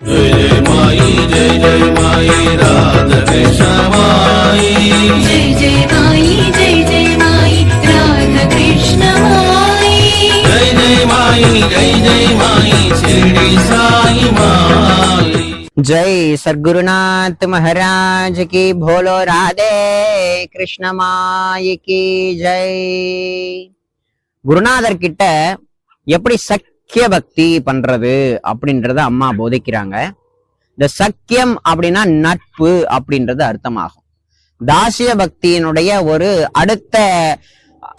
जय जय माई जय जय माई राधा कृष्ण माई जय जय माई जय जय माई राधा कृष्ण माई जय जय माई जय जय माई शिरडी साई माई जय सद्गुरुनाथ महाराज की भोलो राधे கிருஷ்ண மாய் கி ஜெய் குருநாதர் கிட்ட எப்படி சக்கிய பக்தி பண்றது அப்படின்றத அம்மா போதிக்கிறாங்க. இந்த சக்கியம் அப்படின்னா நட்பு அப்படின்றது அர்த்தமாகும். தாசிய பக்தியினுடைய ஒரு அடுத்த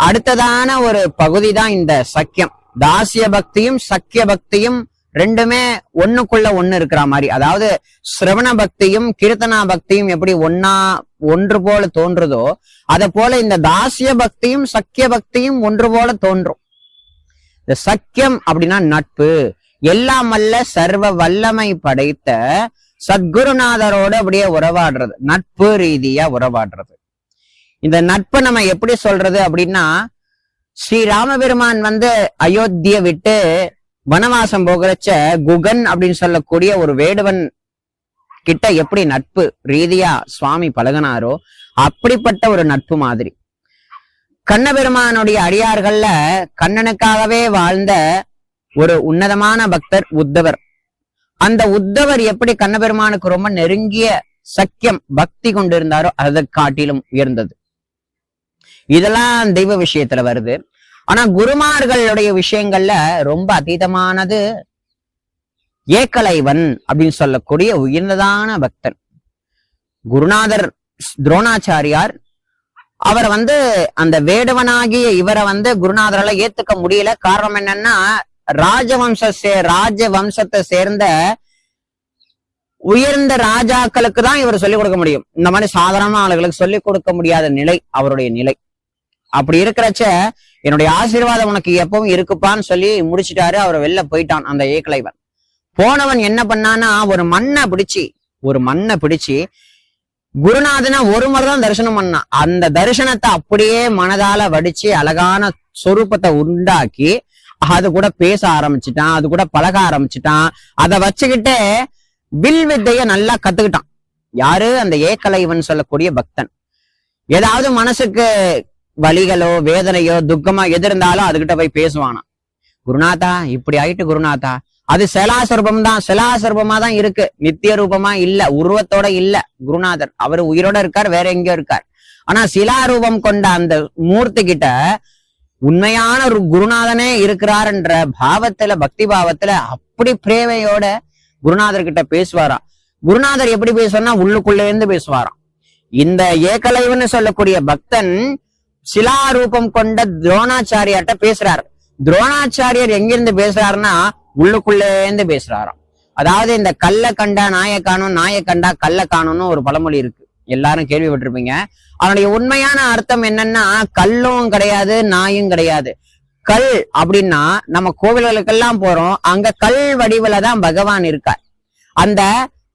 அடுத்ததான ஒரு பகுதி தான் இந்த சக்கியம். தாசிய பக்தியும் சக்கிய பக்தியும் ரெண்டுமே ஒண்ணுக்குள்ள ஒண்ணு இருக்கிற மாதிரி. அதாவது சிரவண பக்தியும் கீர்த்தனா பக்தியும் எப்படி ஒன்னா ஒன்று போல தோன்றுதோ அத போல இந்த தாசிய பக்தியும் சக்கிய பக்தியும் ஒன்று போல தோன்றும். இந்த சக்கியம் அப்படின்னா நட்பு. எல்லாம் வல்ல சர்வ வல்லமை படைத்த சத்குருநாதரோட அப்படியே உறவாடுறது. நட்பு ரீதியா உறவாடுறது. இந்த நட்பை நம்ம எப்படி சொல்றது அப்படின்னா ஸ்ரீ ராமபெருமான் வந்து அயோத்திய விட்டு வனவாசம் போகிறச்ச குகன் அப்படின்னு சொல்லக்கூடிய ஒரு வேடுவன் கிட்ட எப்படி நட்பு ரீதியா சுவாமி பழகினாரோ அப்படிப்பட்ட ஒரு நட்பு மாதிரி. கண்ணபெருமானுடைய அடியார்கள்ல கண்ணனுக்காகவே வாழ்ந்த ஒரு உன்னதமான பக்தர் உத்தவர். அந்த உத்தவர் எப்படி கண்ணபெருமானுக்கு ரொம்ப நெருங்கிய சக்கியம் பக்தி கொண்டிருந்தாரோ அதை காட்டிலும் உயர்ந்தது. இதெல்லாம் தெய்வ விஷயத்துல வருது. ஆனா குருமார்களுடைய விஷயங்கள்ல ரொம்ப அதீதமானது ஏக்கலைவன் அப்படின்னு சொல்லக்கூடிய உயர்ந்ததான பக்தன். குருநாதர் துரோணாச்சாரியார் அவர் வந்து அந்த வேடுவனாகிய இவரை வந்து குருநாதரால ஏத்துக்க முடியல. காரணம் என்னன்னா ராஜவம்ச சே ராஜ வம்சத்தை சேர்ந்த உயர்ந்த ராஜாக்களுக்கு தான் இவர் சொல்லிக் கொடுக்க முடியும். இந்த மாதிரி சாதாரண ஆளுகளுக்கு சொல்லிக் கொடுக்க முடியாத நிலை அவருடைய நிலை. அப்படி இருக்கிறச்ச என்னுடைய ஆசீர்வாதம் உனக்கு எப்பவும் இருக்குப்பான்னு சொல்லி முடிச்சிட்டாரு. அவர் வெளில போயிட்டான் அந்த ஏக்கலைவன். போனவன் என்ன பண்ணானா ஒரு மண்ணை பிடிச்சி ஒரு மண்ணை பிடிச்சி குருநாதனை ஒரு முறை தான் தரிசனம் பண்ணான் அந்த தரிசனத்தை அப்படியே மனதால வடிச்சு அழகான சொரூபத்தை உண்டாக்கி அது கூட பேச ஆரம்பிச்சிட்டான் அது கூட பழக ஆரம்பிச்சிட்டான். அதை வச்சுக்கிட்டு வில் வித்தைய நல்லா கத்துக்கிட்டான். யாரு? அந்த ஏக்கலைவன் சொல்லக்கூடிய பக்தன். ஏதாவது மனசுக்கு வலிகளோ வேதனையோ துக்கமா எது இருந்தாலும் அதுகிட்ட போய் பேசுவானாம். குருநாதா இப்படி ஆயிட்டு குருநாதா அது செலாசுரூபம் தான் செலாசுரூபமா தான் இருக்கு. நித்திய ரூபமா இல்ல. உருவத்தோட இல்ல. குருநாதர். அவர் உயிரோட இருக்கார். வேற எங்கேயோ இருக்கார். ஆனா சிலாரூபம் கொண்ட அந்த மூர்த்தி கிட்ட உண்மையான ஒரு குருநாதனே இருக்கிறார்ன்ற பாவத்துல பக்தி பாவத்துல அப்படி பிரேமையோட குருநாதர் கிட்ட பேசுவாராம். குருநாதர் எப்படி பேசுவார்னா உள்ளுக்குள்ளே இருந்து பேசுவாராம். இந்த ஏகலைவன்னு சொல்லக்கூடிய பக்தன் சிலாரூபம் கொண்ட துரோணாச்சாரியார்ட்ட பேசுறாரு. துரோணாச்சாரியர் எங்கிருந்து பேசுறாருன்னா உள்ளுக்குள்ளே இருந்து பேசுறாராம். அதாவது இந்த கல்ல கண்டா நாயை காணும் நாயை கண்டா கல்ல காணும்னு ஒரு பழமொழி இருக்கு. எல்லாரும் கேள்விப்பட்டிருப்பீங்க. அவனுடைய உண்மையான அர்த்தம் என்னன்னா கல்லும் கிடையாது நாயும் கிடையாது. கல் அப்படின்னா நம்ம கோவில்களுக்கெல்லாம் போறோம் அங்க கல் வடிவுல தான் பகவான் இருக்கார். அந்த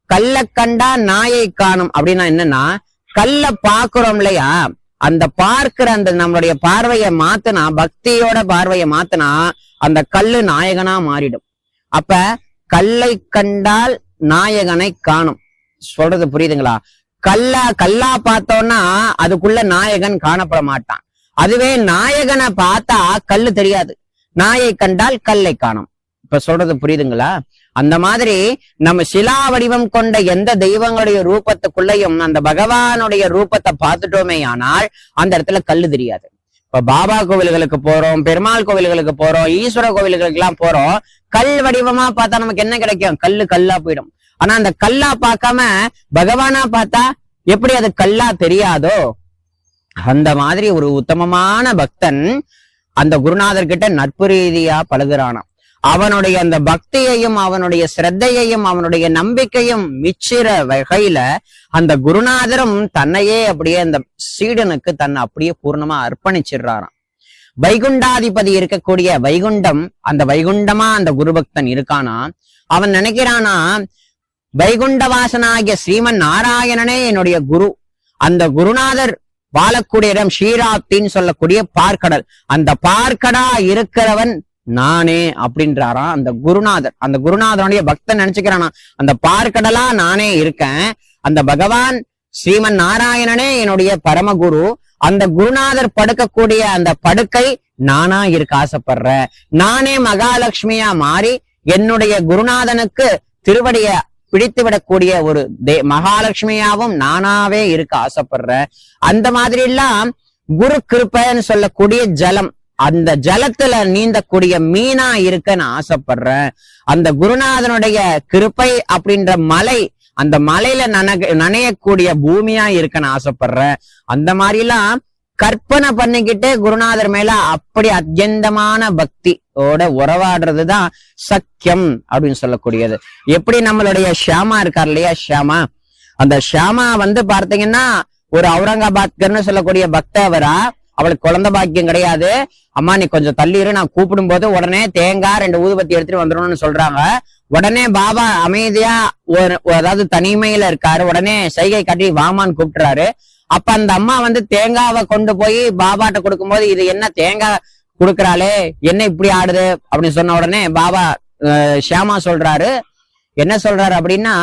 கல்ல கண்டா நாயை காணும் அப்படின்னா என்னன்னா கல்ல பாக்குறோம் இல்லையா? அந்த பார்க்கிற அந்த நம்மளுடைய பார்வையை மாத்தினா பக்தியோட பார்வையை மாத்தினா அந்த கல்லு நாயகனா மாறிடும். அப்ப கல்லை கண்டால் நாயகனை காணும். சொல்றது புரியுதுங்களா? கல்லா கல்லா பார்த்தோம்னா அதுக்குள்ள நாயகன் காணப்பட மாட்டான். அதுவே நாயகனை பார்த்தா கல்லு தெரியாது. நாயை கண்டால் கல்லை காணும். இப்ப சொல்றது புரியுதுங்களா? அந்த மாதிரி நம்ம சிலா வடிவம் கொண்ட எந்த தெய்வங்களுடைய ரூபத்துக்குள்ளயும் அந்த பகவானுடைய ரூபத்தை பார்த்துட்டோமே ஆனால் அந்த இடத்துல கல்லு தெரியாது. இப்ப பாபா கோவில்களுக்கு போறோம் பெருமாள் கோவில்களுக்கு போறோம் ஈஸ்வர கோவில்களுக்கு எல்லாம் போறோம் கல் வடிவமா பார்த்தா நமக்கு என்ன கிடைக்கும்? கல்லு கல்லா போயிடும். ஆனா அந்த கல்லா பார்க்காம பகவானா பார்த்தா எப்படி அது கல்லா தெரியாதோ? அந்த மாதிரி ஒரு உத்தமமான பக்தன் அந்த குருநாதர் கிட்ட நட்பு ரீதியா பழகுறானாம். அவனுடைய அந்த பக்தியையும் அவனுடைய சிரத்தையையும் அவனுடைய நம்பிக்கையும் மிச்சிற வகையில அந்த குருநாதரும் தன்னையே அப்படியே அந்த சீடனுக்கு தன்னை அப்படியே பூர்ணமா அர்ப்பணிச்சிடுறாராம். வைகுண்டாதிபதி இருக்கக்கூடிய வைகுண்டம் அந்த வைகுண்டமா அந்த குருபக்தன் இருக்கானா? அவன் நினைக்கிறானா வைகுண்டவாசனாகிய ஸ்ரீமன் நாராயணனே என்னுடைய குரு. அந்த குருநாதர் வாழக்கூடிய இடம் ஸ்ரீராப்தின்னு சொல்லக்கூடிய பார்க்கடல். அந்த பார்க்கடா இருக்கிறவன் நானே அப்படின்றாராம் அந்த குருநாதர். அந்த குருநாதனுடைய பக்தன் நினைச்சுக்கிறானா? அந்த பார்க்கடலா நானே இருக்கேன். அந்த பகவான் ஸ்ரீமன் நாராயணனே என்னுடைய பரமகுரு. அந்த குருநாதர் படுக்கக்கூடிய அந்த படுக்கை நானா இருக்க ஆசைப்படுறேன். நானே மகாலட்சுமியா மாறி என்னுடைய குருநாதனுக்கு திருவடிய பிடித்து விடக்கூடிய ஒரு தே மகாலட்சுமியாவும் நானாவே இருக்க ஆசைப்படுறேன். அந்த மாதிரி எல்லாம் குரு கிருப்பைன்னு சொல்லக்கூடிய ஜலம் அந்த ஜலத்துல நீந்தக்கூடிய மீனா இருக்க நான் ஆசைப்படுறேன் அந்த குருநாதனுடைய கிருப்பை அப்படின்ற மலை அந்த மலையில நன நனையக்கூடிய பூமியா இருக்க நான் ஆசைப்படுறேன் அந்த மாதிரி எல்லாம் கற்பனை பண்ணிக்கிட்டு குருநாதர் மேல அப்படி அத்தியந்தமான பக்தியோட உறவாடுறதுதான் சக்கியம் அப்படின்னு சொல்லக்கூடியது. எப்படி நம்மளுடைய ஷியாமா இருக்கார் இல்லையா ஷியாமா? அந்த ஷியாமா வந்து பார்த்தீங்கன்னா ஒரு அவுரங்காபாத்கர்னு சொல்லக்கூடிய பக்தவரா அவளுக்கு குழந்தை பாக்கியம் கிடையாது. அம்மா நீ கொஞ்சம் தள்ளிடு நான் கூப்பிடும் போது உடனே தேங்காய் ரெண்டு ஊதுபத்தி எடுத்துட்டு வந்துடணும்னு சொல்றாங்க. உடனே பாபா அமைதியா ஒரு அதாவது தனிமையில இருக்காரு. உடனே சைகை காட்டி வாமான்னு கூப்பிட்டுறாரு. அப்ப அந்த அம்மா வந்து தேங்காவை கொண்டு போய் பாபாட்ட கொடுக்கும்போது இது என்ன தேங்காய் கொடுக்குறாளே? என்ன இப்படி ஆடுது? அப்படின்னு சொன்ன உடனே பாபா ஷியாமா சொல்றாரு. என்ன சொல்றாரு அப்படின்னா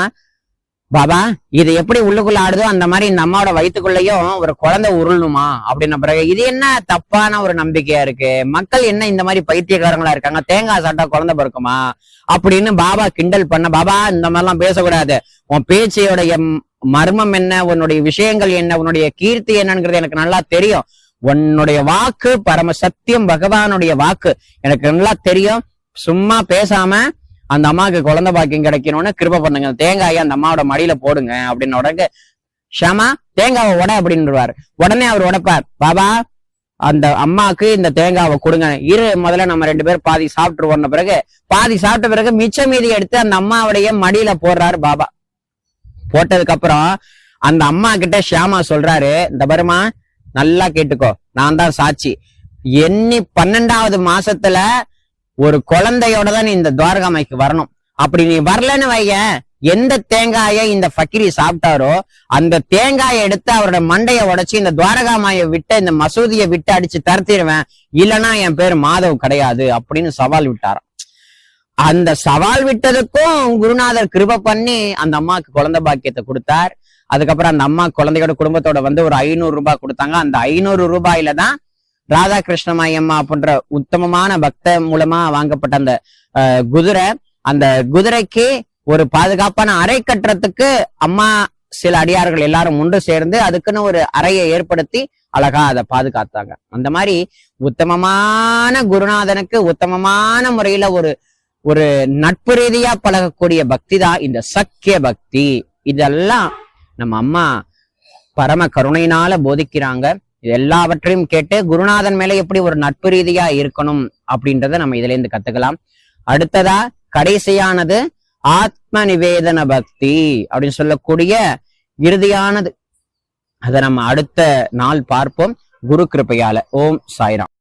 பாபா இது எப்படி உள்ளுக்குள்ள ஆடுதோ அந்த மாதிரி இந்த அம்மாவோட வயிற்றுக்குள்ளேயும் ஒரு குழந்தை உருளணுமா? அப்படின்ன பிறகு இது என்ன தப்பான ஒரு நம்பிக்கையா இருக்கு? மக்கள் என்ன இந்த மாதிரி பைத்தியக்காரங்களா இருக்காங்க? தேங்காய் சாப்பிட்டா குழந்தை பிறக்குமா? அப்படின்னு பாபா கிண்டல் பண்ண பாபா இந்த மாதிரிலாம் பேசக்கூடாது. உன் பேச்சையோடைய மர்மம் என்ன? உன்னுடைய விஷயங்கள் என்ன? உன்னுடைய கீர்த்தி என்னங்கிறது எனக்கு நல்லா தெரியும். உன்னுடைய வாக்கு பரம சத்தியம் பகவானுடைய வாக்கு எனக்கு நல்லா தெரியும். சும்மா பேசாம அந்த அம்மாவுக்கு குழந்தை பாக்கியம் கிடைக்கணும்னு கிருப பண்ணுங்க. தேங்காயை அந்த அம்மாவோட மடியில போடுங்க அப்படின்னு உடனே ஷாமா தேங்காவை உட அப்படின்னுவாரு உடனே அவர் உடைப்பார். பாபா அந்த அம்மாக்கு இந்த தேங்காவை கொடுங்க. இரு முதல்ல நம்ம ரெண்டு பேரும் பாதி சாப்பிட்டு வந்த பிறகு பாதி சாப்பிட்ட பிறகு மிச்ச மீதி எடுத்து அந்த அம்மாவுடைய மடியில போடுறாரு பாபா. போட்டதுக்கு அப்புறம் அந்த அம்மா கிட்ட ஷியாமா சொல்றாரு இந்த பருமா நல்லா கேட்டுக்கோ. நான் தான் சாட்சி. எண்ணி பன்னெண்டாவது மாசத்துல ஒரு குழந்தையோட தான் நீ இந்த துவாரகாமைக்கு வரணும். அப்படி நீ வரலன்னு வைய எந்த தேங்காயை இந்த ஃபக்கிரி சாப்பிட்டாரோ அந்த தேங்காயை எடுத்து அவரோட மண்டைய உடைச்சு இந்த துவாரகாமாயை விட்டு இந்த மசூதியை விட்டு அடிச்சு தரத்திடுவேன். இல்லைன்னா என் பேர் மாதவ் கிடையாது அப்படின்னு சவால் விட்டாராம். அந்த சவால் விட்டதுக்கும் குருநாதர் கிருப பண்ணி அந்த அம்மாவுக்கு குழந்தை பாக்கியத்தை கொடுத்தார். அதுக்கப்புறம் அந்த அம்மா குழந்தையோட குடும்பத்தோட வந்து ஒரு ஐநூறு ரூபாய் கொடுத்தாங்க. அந்த ஐநூறு ரூபாயில தான் ராதாகிருஷ்ணமாயி அம்மா அப்படின்ற உத்தமமான பக்த மூலமா வாங்கப்பட்ட அந்த அஹ், குதிரை. அந்த குதிரைக்கு ஒரு பாதுகாப்பான அறை கட்டுறதுக்கு அம்மா சில அடியார்கள் எல்லாரும் ஒன்று சேர்ந்து அதுக்குன்னு ஒரு அறையை ஏற்படுத்தி அழகா அதை பாதுகாத்தாங்க. அந்த மாதிரி உத்தமமான குருநாதனுக்கு உத்தமமான முறையில ஒரு ஒரு நட்பு ரீதியா பழகக்கூடிய பக்தி தான் இந்த சக்கிய பக்தி. இதெல்லாம் நம்ம அம்மா பரம கருணையினால போதிக்கிறாங்க. இது எல்லாவற்றையும் கேட்டு குருநாதன் மேல எப்படி ஒரு நட்பு ரீதியா இருக்கணும் அப்படின்றத நம்ம இதுல இருந்து கத்துக்கலாம். அடுத்ததா கடைசியானது ஆத்ம நிவேதன பக்தி அப்படின்னு சொல்லக்கூடிய இறுதியானது. அதை நம்ம அடுத்த நாள் பார்ப்போம். குரு கிருபையால. ஓம் சாய்ராம்.